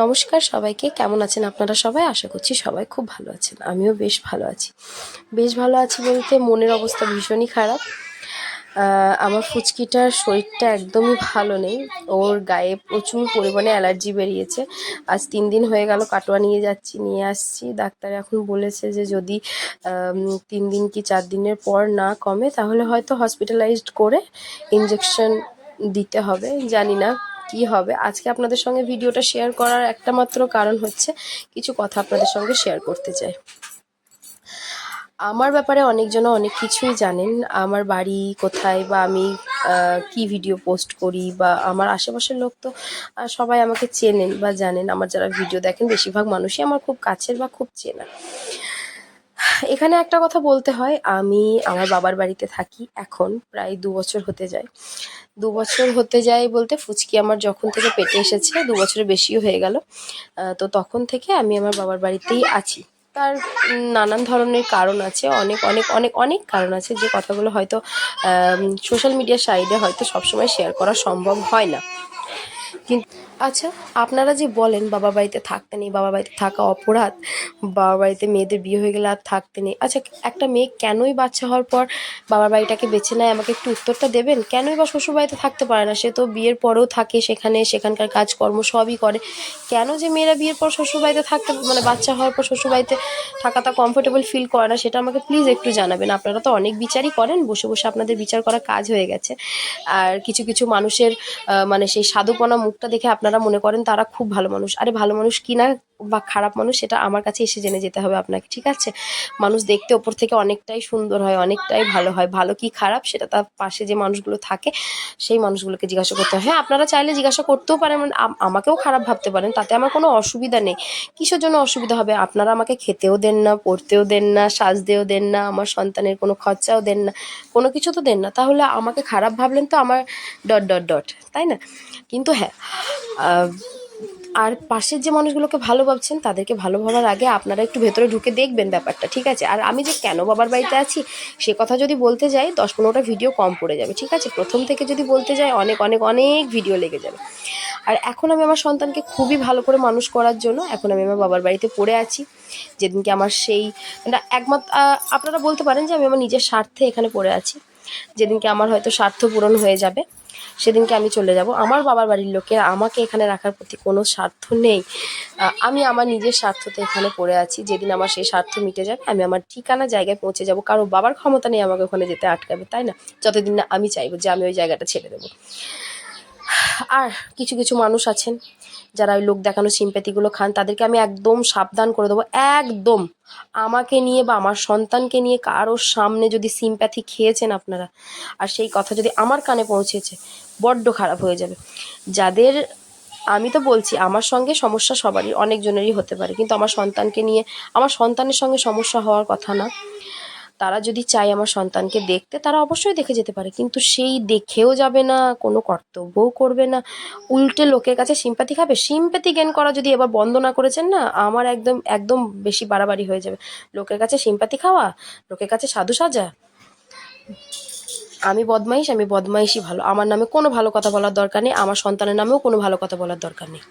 নমস্কার সবাইকে। কেমন আছেন আপনারা সবাই? আশা করছি সবাই খুব ভালো আছেন। আমিও বেশ ভালো আছি। বেশ ভালো আছি বলতে মনের অবস্থা ভীষণই খারাপ। আমার ফুচকিটার শরীরটা একদমই ভালো নেই। ওর গায়ে প্রচুর পরিমাণে অ্যালার্জি বেরিয়েছে। আজ তিন দিন হয়ে গেল কাটোয়া নিয়ে যাচ্ছি, নিয়ে আসছি। ডাক্তার এখন বলেছে যে যদি তিন দিন কি চার দিনের পর না কমে, তাহলে হয়তো হসপিটালাইজড করে ইঞ্জেকশন দিতে হবে। জানি না কি হবে? আজকে আপনাদের সঙ্গে ভিডিওটা শেয়ার করার একটা মাত্র কারণ হচ্ছে কিছু কথা আপনাদের সঙ্গে শেয়ার করতে চাই। আমার ব্যাপারে অনেকজন অনেক কিছুই জানেন। আমার বাড়ি কোথায় বা আমি কি ভিডিও পোস্ট করি বা আমার আশেপাশের লোক তো সবাই আমাকে চেনেন বা জানেন। আমার যারা ভিডিও দেখেন, বেশিরভাগ মানুষই আমার খুব কাছের বা খুব চেনা। এখানে একটা কথা বলতে হয়, আমি আমার বাবার বাড়িতে থাকি, এখন প্রায় দু বছর হতে যায়। দু বছর হতে যায় বলতে ফুচকি আমার যখন থেকে পেটে এসেছে, দু বছরের বেশিও হয়ে গেল। তো তখন থেকে আমি আমার বাবার বাড়িতেই আছি। তার নানান ধরনের কারণ আছে, অনেক অনেক অনেক অনেক কারণ আছে, যে কথাগুলো হয়তো সোশ্যাল মিডিয়ার সাইডে হয়তো সবসময় শেয়ার করা সম্ভব হয় না। কিন্তু আচ্ছা আপনারা যে বলেন বাবার বাড়িতে থাকতে নেই, বাবার বাড়িতে থাকা অপরাধ, বাবার বাড়িতে মেয়েদের বিয়ে হয়ে গেলে আর থাকতে নেই। আচ্ছা একটা মেয়ে কেনই বাচ্চা হওয়ার পর বাবার বাড়িটাকে বেছে নেয়? আমাকে একটু উত্তরটা দেবেন? কেনই বা শ্বশুর বাড়িতে থাকতে পারে না? সে তো বিয়ের পরেও থাকে সেখানে, সেখানকার কাজকর্ম সবই করে। কেন যে মেয়েরা বিয়ের পর শ্বশুর বাড়িতে থাকতে মানে বাচ্চা হওয়ার পর শ্বশুর বাড়িতে থাকাটা কমফোর্টেবল ফিল করে না, সেটা আমাকে প্লিজ একটু জানাবেন। আপনারা তো অনেক বিচারই করেন, বসে বসে আপনাদের বিচার করা কাজ হয়ে গেছে। আর কিছু কিছু মানুষের মানে সেই সাধুপনা মুখটা দেখে আপনারা মনে করেন তারা খুব ভালো মানুষ। আরে ভালো মানুষ কি না বা খারাপ মানুষ সেটা আমার কাছে এসে জেনে যেতে হবে আপনাকে, ঠিক আছে? মানুষ দেখতে ওপর থেকে অনেকটাই সুন্দর হয়, অনেকটাই ভালো হয়। ভালো কি খারাপ সেটা তার পাশে যে মানুষগুলো থাকে, সেই মানুষগুলোকে জিজ্ঞাসা করতে হয়। হ্যাঁ আপনারা চাইলে জিজ্ঞাসা করতেও পারেন মানে আমাকেও খারাপ ভাবতে পারেন, তাতে আমার কোনো অসুবিধা নেই। কিসের জন্য অসুবিধা হবে? আপনারা আমাকে খেতেও দেন না, পড়তেও দেন না, সাজতেও দেন না, আমার সন্তানের কোনো খরচাও দেন না, কোনো কিছু তো দেন না। তাহলে আমাকে খারাপ ভাবলেন তো আমার ডট ডট ডট, তাই না? কিন্তু হ্যাঁ আর পাশের যে মানুষগুলোকে ভালো ভাবছেন, তাদেরকে ভালো ভাবার আগে আপনারা একটু ভেতরে ঢুকে দেখবেন ব্যাপারটা, ঠিক আছে? আর আমি যে কেন বাবার বাড়িতে আছি, সে কথা যদি বলতে যাই, দশ পনেরোটা ভিডিও কম পড়ে যাবে, ঠিক আছে? প্রথম থেকে যদি বলতে যাই, অনেক অনেক অনেক ভিডিও লেগে যাবে। আর এখন আমি আমার সন্তানকে খুবই ভালো করে মানুষ করার জন্য এখন আমি আমার বাবার বাড়িতে পড়ে আছি। যেদিনকে আমার সেই মানে একমাত্র আপনারা বলতে পারেন যে আমি আমার নিজের স্বার্থে এখানে পড়ে আছি। যেদিনকে আমার হয়তো স্বার্থ পূরণ হয়ে যাবে। সেদিনকে আমি চলে যাব। আমার বাবার বাড়ির লোকের আমাকে এখানে রাখার প্রতি কোনো স্বার্থ নেই। আমি আমার নিজের স্বার্থতে এখানে পড়ে আছি। যেদিন আমার সেই স্বার্থ মিটে যাবে, আমি আমার ঠিকানা, জায়গায় পৌঁছে যাব। কারও বাবার ক্ষমতা নেই আমাকে ওখানে যেতে আটকাবে, তাই না? যতদিন না আমি চাইব যে আমি ওই জায়গাটা ছেড়ে দেবো। আর কিছু কিছু মানুষ আছেন যারা ওই লোক দেখানো সিম্প্যাথিগুলো খান, তাদেরকে আমি একদম সাবধান করে দেবো, একদম। আমাকে নিয়ে বা আমার সন্তানকে নিয়ে কারোর সামনে যদি সিম্প্যাথি খেয়েছেন আপনারা, আর সেই কথা যদি আমার কানে পৌঁছেছে, বড্ড খারাপ হয়ে যাবে। যাদের, আমি তো বলছি, আমার সঙ্গে সমস্যা সবারই, অনেকজনেরই হতে পারে, কিন্তু আমার সন্তানকে নিয়ে, আমার সন্তানের সঙ্গে সমস্যা হওয়ার কথা না। তারা যদি চায় আমার সন্তানকে দেখতে, তারা অবশ্যই দেখে যেতে পারে। কিন্তু সেই দেখেও যাবে না, কোনো কর্তব্যও করবে না। উল্টে লোকের কাছে সিম্পাতি খাবে। সিম্পাতি গেন করা যদি এবার বন্ধ না করেছেন না, আমার একদম একদম বেশি বাড়াবাড়ি হয়ে যাবে। লোকের কাছে সিম্পাতি খাওয়া, লোকের কাছে সাধু সাজা। আমি বদমাইশ, আমি বদমাইশই ভালো। আমার নামে কোনো ভালো কথা বলার দরকার নেই। আমার সন্তানের নামেও কোনো ভালো কথা বলার দরকার নেই।